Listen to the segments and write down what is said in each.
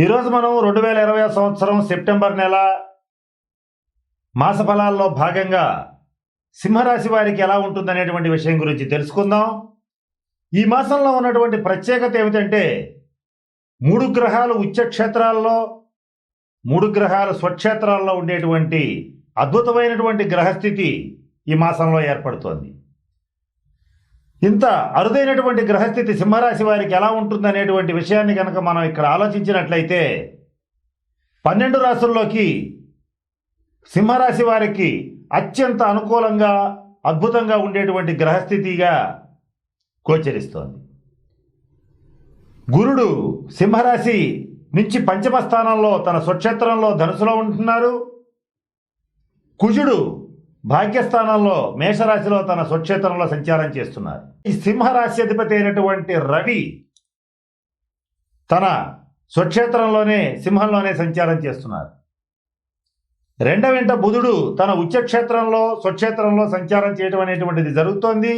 ఈరోజు మనం రెండు వేల ఇరవై సంవత్సరం సెప్టెంబర్ నెల మాస ఫలాల్లో భాగంగా సింహరాశి వారికి ఎలా ఉంటుందనేటువంటి విషయం గురించి తెలుసుకుందాం. ఈ మాసంలో ఉన్నటువంటి ప్రత్యేకత ఏమిటంటే మూడు గ్రహాలు ఉచ్చక్షేత్రాల్లో మూడు గ్రహాలు స్వక్షేత్రాల్లో ఉండేటువంటి అద్భుతమైనటువంటి గ్రహస్థితి ఈ మాసంలో ఏర్పడుతోంది. ఇంత అరుదైనటువంటి గ్రహస్థితి సింహరాశి వారికి ఎలా ఉంటుందనేటువంటి విషయాన్ని కనుక మనం ఇక్కడ ఆలోచించినట్లయితే పన్నెండు రాసుల్లోకి సింహరాశి వారికి అత్యంత అనుకూలంగా అద్భుతంగా ఉండేటువంటి గ్రహస్థితిగా గోచరిస్తోంది. గురుడు సింహరాశి నుంచి పంచమ స్థానంలో తన స్వక్షేత్రంలో ధనుసులో ఉంటున్నారు. కుజుడు భాగ్యస్థానంలో మేషరాశిలో తన స్వక్షేత్రంలో సంచారం చేస్తున్నారు. ఈ సింహరాశి అధిపతి అయినటువంటి రవి తన స్వక్షేత్రంలోనే సింహంలోనే సంచారం చేస్తున్నారు. రెండవ వెంట బుధుడు తన ఉచ్చక్షేత్రంలో స్వక్షేత్రంలో సంచారం చేయడం అనేటువంటిది జరుగుతోంది.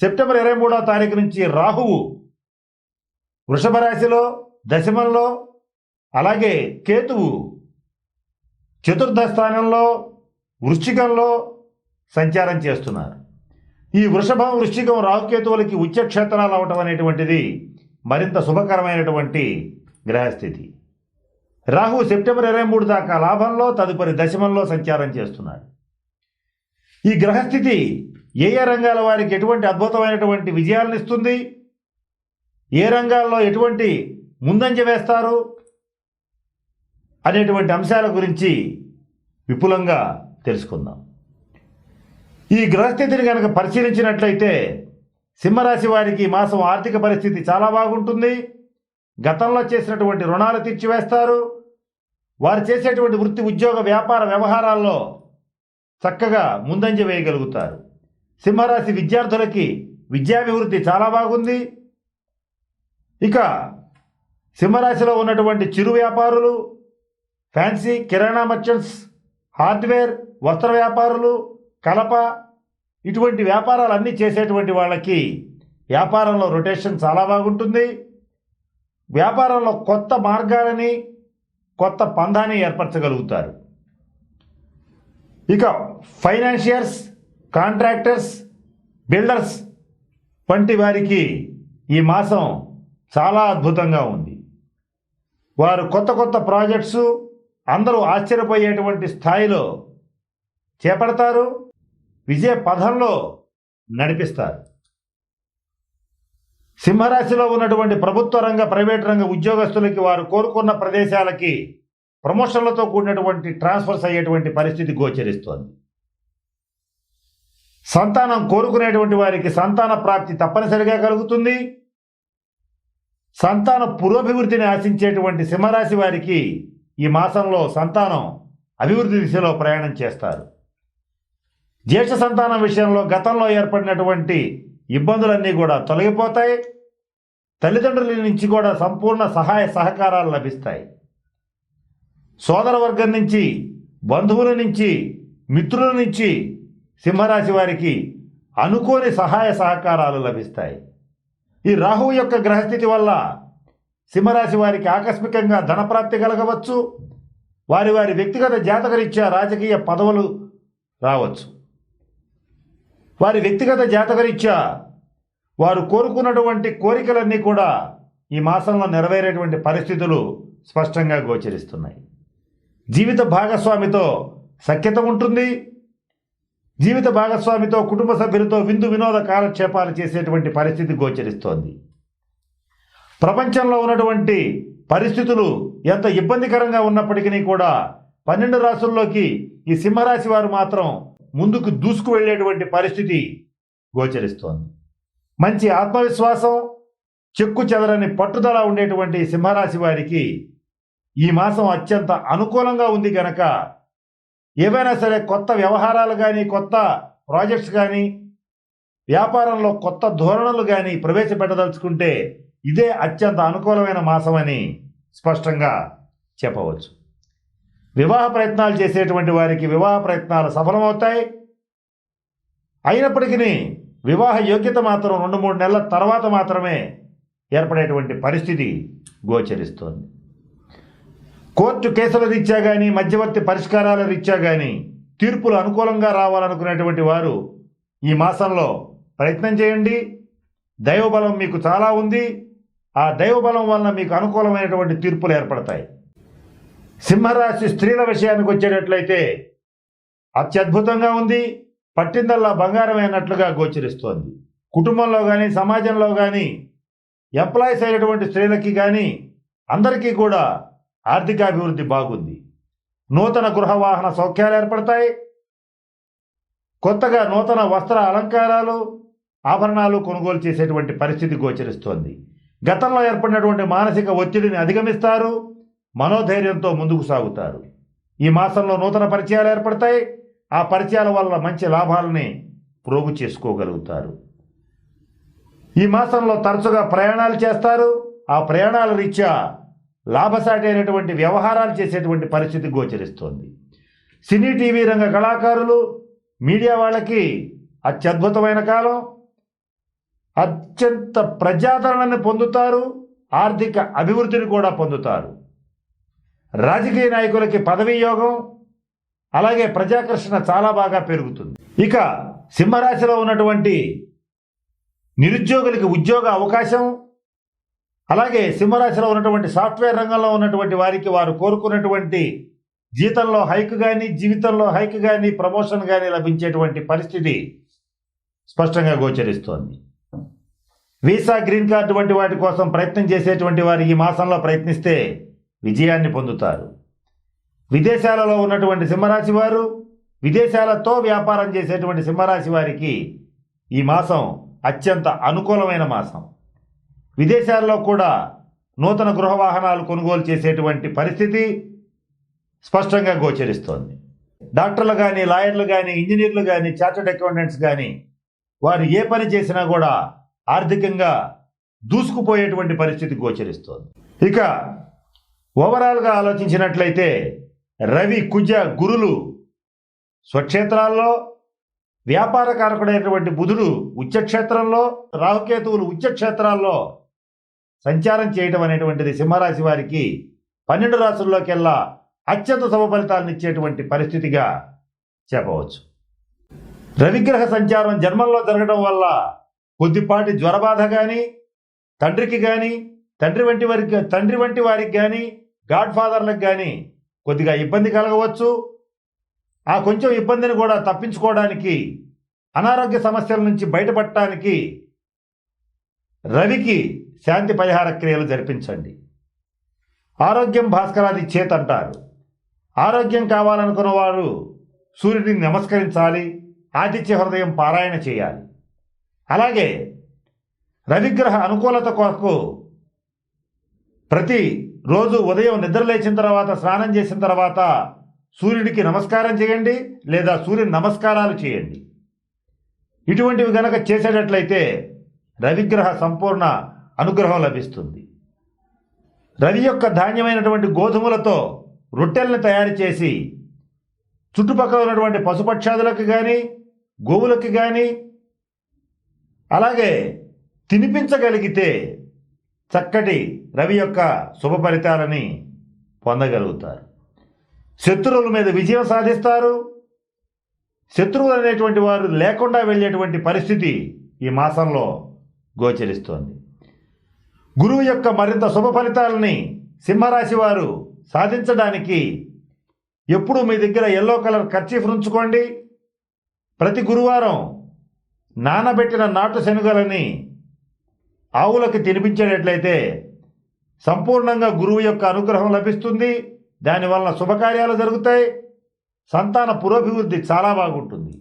సెప్టెంబర్ ఇరవై మూడో తారీఖు నుంచి రాహువు వృషభ రాశిలో దశమంలో అలాగే కేతువు చతుర్థ స్థానంలో వృశ్చికంలో సంచారం చేస్తున్నారు. ఈ వృషభం వృశ్చికం రాహుకేతువులకి ఉచ్చక్షేత్రాలు అవటం అనేటువంటిది మరింత శుభకరమైనటువంటి గ్రహస్థితి. రాహు సెప్టెంబర్ ఇరవై మూడు దాకా లాభంలో తదుపరి దశమంలో సంచారం చేస్తున్నాడు. ఈ గ్రహస్థితి ఏ ఏ రంగాల వారికి ఎటువంటి అద్భుతమైనటువంటి విజయాలను ఇస్తుంది? ఏ రంగాల్లో ఎటువంటి ముందంజ వేస్తారు? అనేటువంటి అంశాల గురించి విపులంగా తెలుసుకుందాం. ఈ గ్రహస్థితిని కనుక పరిశీలించినట్లయితే సింహరాశి వారికి ఈ మాసం ఆర్థిక పరిస్థితి చాలా బాగుంటుంది. గతంలో చేసినటువంటి రుణాలు తీర్చివేస్తారు. వారు చేసేటువంటి వృత్తి ఉద్యోగ వ్యాపార వ్యవహారాల్లో చక్కగా ముందంజ వేయగలుగుతారు. సింహరాశి విద్యార్థులకి విద్యాభివృద్ధి చాలా బాగుంది. ఇక సింహరాశిలో ఉన్నటువంటి చిరు వ్యాపారులు ఫ్యాన్సీ కిరాణా మర్చెంట్స్ హార్డ్వేర్ వస్త్ర వ్యాపారులు కలప ఇటువంటి వ్యాపారాలన్నీ చేసేటువంటి వాళ్ళకి వ్యాపారంలో రొటేషన్ చాలా బాగుంటుంది. వ్యాపారంలో కొత్త మార్గాలని కొత్త పందాన్ని ఏర్పరచగలుగుతారు. ఇక ఫైనాన్షియర్స్ కాంట్రాక్టర్స్ బిల్డర్స్ వంటి వారికి ఈ మాసం చాలా అద్భుతంగా ఉంది. వారు కొత్త కొత్త ప్రాజెక్ట్సు అందరూ ఆశ్చర్యపోయేటువంటి స్థాయిలో చేపడతారు విజయ పథంలో నడిపిస్తారు. సింహరాశిలో ఉన్నటువంటి ప్రభుత్వ రంగ ప్రైవేట్ రంగ ఉద్యోగస్తులకి వారు కోరుకున్న ప్రదేశాలకి ప్రమోషన్లతో కూడినటువంటి ట్రాన్స్ఫర్స్ అయ్యేటువంటి పరిస్థితి గోచరిస్తోంది. సంతానం కోరుకునేటువంటి వారికి సంతాన ప్రాప్తి తప్పనిసరిగా కలుగుతుంది. సంతాన పురోభివృద్ధిని ఆశించేటువంటి సింహరాశి వారికి ఈ మాసంలో సంతానం అభివృద్ధి దిశలో ప్రయాణం చేస్తారు. జ్యేష్ఠ సంతానం విషయంలో గతంలో ఏర్పడినటువంటి ఇబ్బందులన్నీ కూడా తొలగిపోతాయి. తల్లిదండ్రుల నుంచి కూడా సంపూర్ణ సహాయ సహకారాలు లభిస్తాయి. సోదర వర్గం నుంచి బంధువుల నుంచి మిత్రుల నుంచి సింహరాశి వారికి అనుకోని సహాయ సహకారాలు లభిస్తాయి. ఈ రాహువు యొక్క గ్రహస్థితి వల్ల సింహరాశి వారికి ఆకస్మికంగా ధనప్రాప్తి కలగవచ్చు. వారి వారి వ్యక్తిగత జాతకరీత్యా రాజకీయ పదవులు రావచ్చు. వారి వ్యక్తిగత జాతకరీత్యా వారు కోరుకున్నటువంటి కోరికలన్నీ కూడా ఈ మాసంలో నెరవేరేటువంటి పరిస్థితులు స్పష్టంగా గోచరిస్తున్నాయి. జీవిత భాగస్వామితో సఖ్యత ఉంటుంది. జీవిత భాగస్వామితో కుటుంబ సభ్యులతో విందు వినోద కాలక్షేపాలు చేసేటువంటి పరిస్థితి గోచరిస్తోంది. ప్రపంచంలో ఉన్నటువంటి పరిస్థితులు ఎంత ఇబ్బందికరంగా ఉన్నప్పటికీ కూడా పన్నెండు రాసుల్లోకి ఈ సింహరాశి వారు మాత్రం ముందుకు దూసుకు వెళ్ళేటువంటి పరిస్థితి గోచరిస్తోంది. మంచి ఆత్మవిశ్వాసం చెక్కు చెదరని పట్టుదల ఉండేటువంటి సింహరాశి వారికి ఈ మాసం అత్యంత అనుకూలంగా ఉంది గనక ఏవైనా సరే కొత్త వ్యవహారాలు కానీ కొత్త ప్రాజెక్ట్స్ కానీ వ్యాపారంలో కొత్త ధోరణులు కానీ ప్రవేశపెట్టదలుచుకుంటే ఇదే అత్యంత అనుకూలమైన మాసం అని స్పష్టంగా చెప్పవచ్చు. వివాహ ప్రయత్నాలు చేసేటువంటి వారికి వివాహ ప్రయత్నాలు సఫలమవుతాయి. అయినప్పటికీ వివాహ యోగ్యత మాత్రం రెండు మూడు నెలల తర్వాత మాత్రమే ఏర్పడేటువంటి పరిస్థితి గోచరిస్తోంది. కోర్టు కేసుల రీత్యా కానీ మధ్యవర్తి పరిష్కారాల రీత్యా కానీ తీర్పులు అనుకూలంగా రావాలనుకునేటువంటి వారు ఈ మాసంలో ప్రయత్నం చేయండి. దైవబలం మీకు చాలా ఉంది. ఆ దైవబలం వలన మీకు అనుకూలమైనటువంటి తీర్పులు ఏర్పడతాయి. సింహరాశి స్త్రీల విషయానికి వచ్చేటట్లయితే అత్యద్భుతంగా ఉంది పట్టిందల్లా బంగారమైనట్లుగా గోచరిస్తోంది. కుటుంబంలో కానీ సమాజంలో కానీ ఎంప్లాయీస్ అయినటువంటి స్త్రీలకి కానీ అందరికీ కూడా ఆర్థికాభివృద్ధి బాగుంది. నూతన గృహ వాహన సౌఖ్యాలు ఏర్పడతాయి. కొత్తగా నూతన వస్త్ర అలంకారాలు ఆభరణాలు కొనుగోలు చేసేటువంటి పరిస్థితి గోచరిస్తోంది. గతంలో ఏర్పడినటువంటి మానసిక ఒత్తిడిని అధిగమిస్తారు మనోధైర్యంతో ముందుకు సాగుతారు. ఈ మాసంలో నూతన పరిచయాలు ఏర్పడతాయి. ఆ పరిచయాల వల్ల మంచి లాభాలని ప్రోగు చేసుకోగలుగుతారు. ఈ మాసంలో తరచుగా ప్రయాణాలు చేస్తారు. ఆ ప్రయాణాల రీత్యా లాభసాటి అయినటువంటి వ్యవహారాలు చేసేటువంటి పరిస్థితి గోచరిస్తోంది. సినీ టీవీ రంగ కళాకారులు మీడియా వాళ్ళకి అత్యద్భుతమైన కాలం. అత్యంత ప్రజాదరణని పొందుతారు ఆర్థిక అభివృద్ధిని కూడా పొందుతారు. రాజకీయ నాయకులకి పదవీ యోగం అలాగే ప్రజాకర్షణ చాలా బాగా పెరుగుతుంది. ఇక సింహరాశిలో ఉన్నటువంటి నిరుద్యోగులకి ఉద్యోగ అవకాశం అలాగే సింహరాశిలో ఉన్నటువంటి సాఫ్ట్వేర్ రంగంలో ఉన్నటువంటి వారికి వారు కోరుకున్నటువంటి జీతంలో హైక్ కానీ జీవితంలో హైక్ కానీ ప్రమోషన్ కానీ లభించేటువంటి పరిస్థితి స్పష్టంగా గోచరిస్తోంది. వీసా గ్రీన్ కార్డు వంటి వాటి కోసం ప్రయత్నం చేసేటువంటి వారు ఈ మాసంలో ప్రయత్నిస్తే విజయాన్ని పొందుతారు. విదేశాలలో ఉన్నటువంటి సింహరాశి వారు విదేశాలతో వ్యాపారం చేసేటువంటి సింహరాశి వారికి ఈ మాసం అత్యంత అనుకూలమైన మాసం. విదేశాల్లో కూడా నూతన గృహ వాహనాలు కొనుగోలు చేసేటువంటి పరిస్థితి స్పష్టంగా గోచరిస్తోంది. డాక్టర్లు కానీ లాయర్లు కానీ ఇంజనీర్లు కానీ చార్టెడ్ అకౌంటెంట్స్ కానీ వారు ఏ పని చేసినా కూడా ఆర్థికంగా దూసుకుపోయేటువంటి పరిస్థితి గోచరిస్తోంది. ఇక ఓవరాల్గా ఆలోచించినట్లయితే రవి కుజ గురులు స్వక్షేత్రాల్లో వ్యాపార కారకుడైనటువంటి బుధుడు ఉచ్చక్షేత్రంలో రాహుకేతువులు ఉచ్చక్షేత్రాల్లో సంచారం చేయటం అనేటువంటిది సింహరాశి వారికి పన్నెండు రాసుల్లోకెల్లా అత్యంత శుభ ఫలితాలను ఇచ్చేటువంటి పరిస్థితిగా చెప్పవచ్చు. రవిగ్రహ సంచారం జన్మంలో జరగడం వల్ల కొద్దిపాటి జ్వరబాధ కానీ తండ్రికి కానీ తండ్రి వంటి వారికి తండ్రి వంటి వారికి కానీ గాడ్ ఫాదర్లకు కానీ కొద్దిగా ఇబ్బంది కలగవచ్చు. ఆ కొంచెం ఇబ్బందిని కూడా తప్పించుకోవడానికి అనారోగ్య సమస్యల నుంచి బయటపడటానికి రవికి శాంతి పరిహార క్రియలు జరిపించండి. ఆరోగ్యం భాస్కరాది చేత్ అంటారు. ఆరోగ్యం కావాలనుకున్న వారు సూర్యుడిని నమస్కరించాలి ఆదిత్య హృదయం పారాయణ చేయాలి. అలాగే రవిగ్రహ అనుకూలత కొరకు ప్రతి రోజు ఉదయం నిద్రలేచిన తర్వాత స్నానం చేసిన తర్వాత సూర్యుడికి నమస్కారం చేయండి లేదా సూర్య నమస్కారాలు చేయండి. ఇటువంటివి గనక చేసేటట్లయితే రవిగ్రహ సంపూర్ణ అనుగ్రహం లభిస్తుంది. రవి యొక్క ధాన్యమైనటువంటి గోధుమలతో రొట్టెల్ని తయారు చేసి చుట్టుపక్కల ఉన్నటువంటి పశుపక్షాదులకు కానీ గోవులకు కానీ అలాగే తినిపించగలిగితే చక్కటి రవి యొక్క శుభ ఫలితాలని పొందగలుగుతారు. శత్రువుల మీద విజయం సాధిస్తారు. శత్రువులు అనేటువంటి వారు లేకుండా వెళ్ళేటువంటి పరిస్థితి ఈ మాసంలో గోచరిస్తోంది. గురువు యొక్క మరింత శుభ ఫలితాలని సింహరాశి వారు సాధించడానికి ఎప్పుడు మీ దగ్గర ఎల్లో కలర్ కర్చీఫ్ ఉంచుకోండి. ప్రతి గురువారం నానబెట్టిన నాటు శనుగలని ఆవులకు తినిపించేటట్లయితే సంపూర్ణంగా గురువు యొక్క అనుగ్రహం లభిస్తుంది. దానివల్ల శుభకార్యాలు జరుగుతాయి. సంతాన పురోభివృద్ధి చాలా బాగుంటుంది.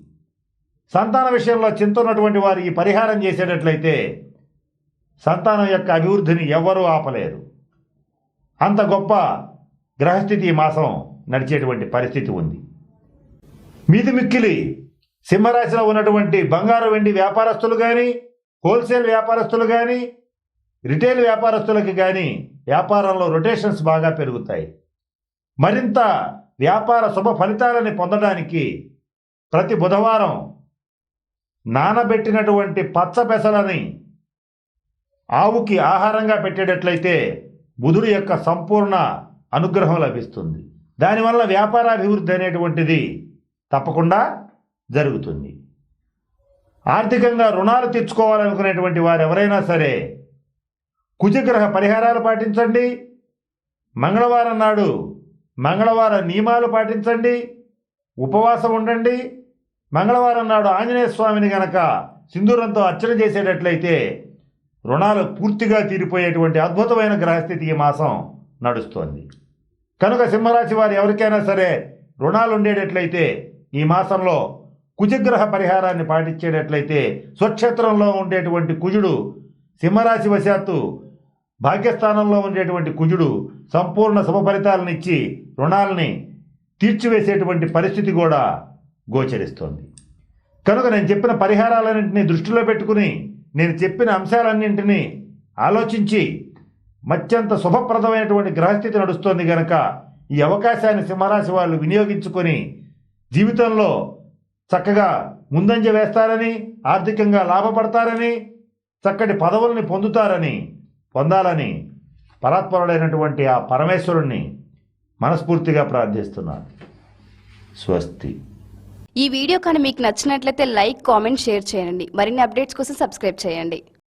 సంతాన విషయంలో చింత ఉన్నటువంటి వారు ఈ పరిహారం చేసేటట్లయితే సంతానం యొక్క అభివృద్ధిని ఎవ్వరూ ఆపలేరు. అంత గొప్ప గ్రహస్థితి ఈ మాసం నడిచేటువంటి పరిస్థితి ఉంది. మీది మిక్కిలి సింహరాశిలో ఉన్నటువంటి బంగారు వెండి వ్యాపారస్తులు కానీ హోల్సేల్ వ్యాపారస్తులు కానీ రిటైల్ వ్యాపారస్తులకి కానీ వ్యాపారంలో రొటేషన్స్ బాగా పెరుగుతాయి. మరింత వ్యాపార శుభ ఫలితాలని పొందడానికి ప్రతి బుధవారం నానబెట్టినటువంటి పచ్చ పెసలని ఆవుకి ఆహారంగా పెట్టేటట్లయితే బుధుడు యొక్క సంపూర్ణ అనుగ్రహం లభిస్తుంది. దానివల్ల వ్యాపారాభివృద్ధి అనేటువంటిది తప్పకుండా జరుగుతుంది. ఆర్థికంగా రుణాలు తెచ్చుకోవాలనుకునేటువంటి వారు ఎవరైనా సరే కుజగ్రహ పరిహారాలు పాటించండి. మంగళవారం నాడు మంగళవార నియమాలు పాటించండి. ఉపవాసం ఉండండి. మంగళవారం నాడు ఆంజనేయ స్వామిని గనక సింధూరంతో అర్చన చేసేటట్లయితే రుణాలు పూర్తిగా తీరిపోయేటువంటి అద్భుతమైన గ్రహస్థితి ఈ మాసం నడుస్తోంది. కనుక సింహరాశి వారు ఎవరికైనా సరే రుణాలు ఉండేటట్లయితే ఈ మాసంలో కుజగ్రహ పరిహారాన్ని పాటించేటట్లయితే స్వక్షేత్రంలో ఉండేటువంటి కుజుడు సింహరాశి వశాత్తు భాగ్యస్థానంలో ఉండేటువంటి కుజుడు సంపూర్ణ శుభ ఫలితాలను ఇచ్చి రుణాలని తీర్చివేసేటువంటి పరిస్థితి కూడా గోచరిస్తోంది. కనుక నేను చెప్పిన పరిహారాలన్నింటినీ దృష్టిలో పెట్టుకుని నేను చెప్పిన అంశాలన్నింటినీ ఆలోచించి మత్యంత శుభప్రదమైనటువంటి గ్రహస్థితి నడుస్తోంది కనుక ఈ అవకాశాన్ని సింహరాశి వాళ్ళు వినియోగించుకొని జీవితంలో చక్కగా ముందంజ వేస్తారని ఆర్థికంగా లాభపడతారని చక్కటి పదవుల్ని పొందుతారని పొందాలని పరాత్పరుడైనటువంటి ఆ పరమేశ్వరుణ్ణి మనస్ఫూర్తిగా ప్రార్థిస్తున్నాను. స్వస్తి. ఈ వీడియో కానీ మీకు నచ్చినట్లయితే లైక్ కామెంట్ షేర్ చేయండి. మరిన్ని అప్డేట్స్ కోసం సబ్స్క్రైబ్ చేయండి.